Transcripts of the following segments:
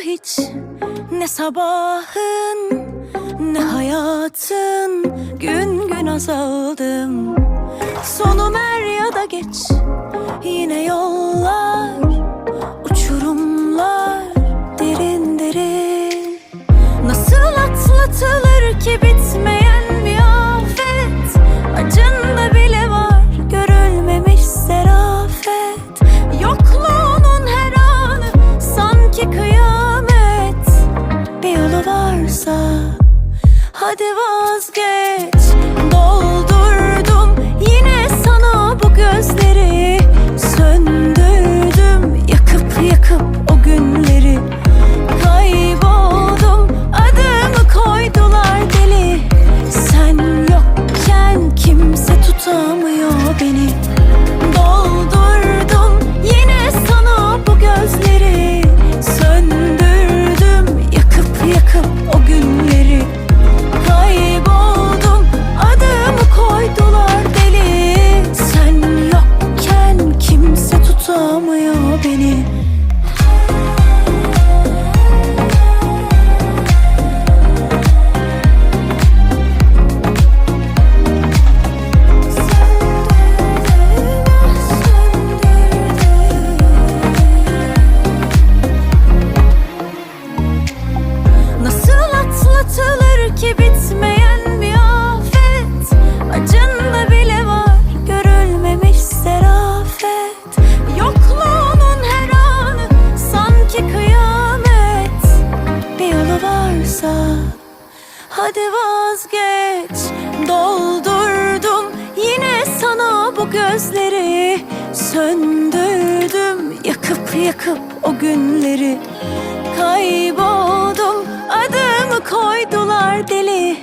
hiç. Ne sabahın ne hayatın. Gün gün azaldım. Sonum er ya da geç. Yine yollar Uçurumlar derin derin. Nasıl atlatılır ki bitmeyen bir afet? Acında bile atlatılır ki bitmeyen bir afet. Acında bile var görülmemiş serafet. Yokluğunun her anı sanki kıyamet. Bir yolu varsa hadi vazgeç. Doldurdum yine sana bu gözleri. Söndürdüm yakıp yakıp o günleri koydular deli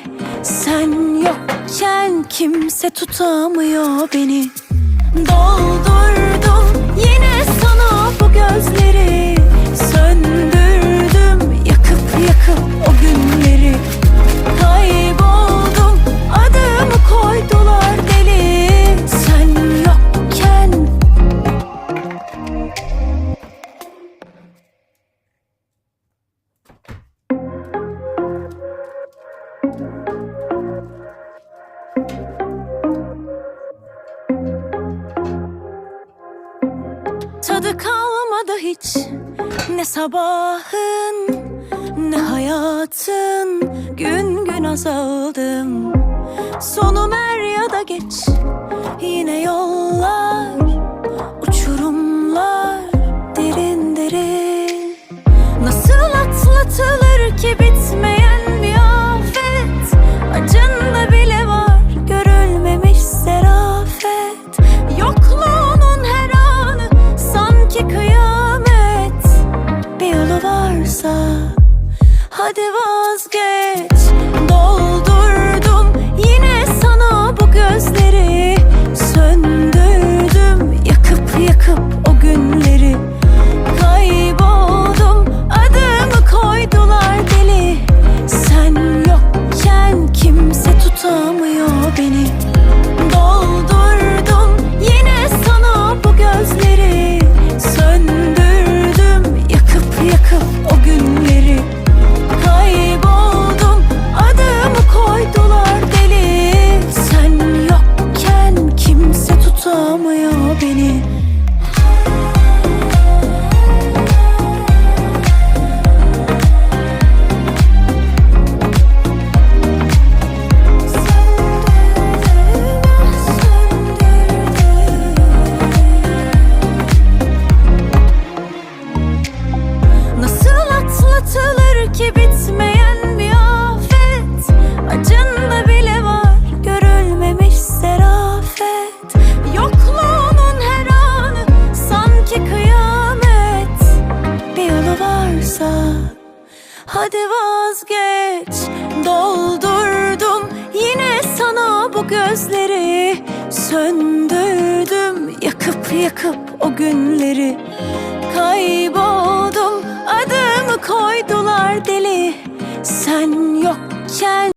Sen yokken kimse tutamıyor beni. Doldurdum Tadı kalmadı hiç. Ne sabahın ne hayatın. Gün gün azaldım. Sonum er ya da geç. Yine yollar hadi vazgeç. Doldurdum tutamıyor hadi vazgeç. Doldurdum yine sana bu gözleri. Söndürdüm yakıp yakıp o günleri. Kayboldum adımı koydular deli. Sen yok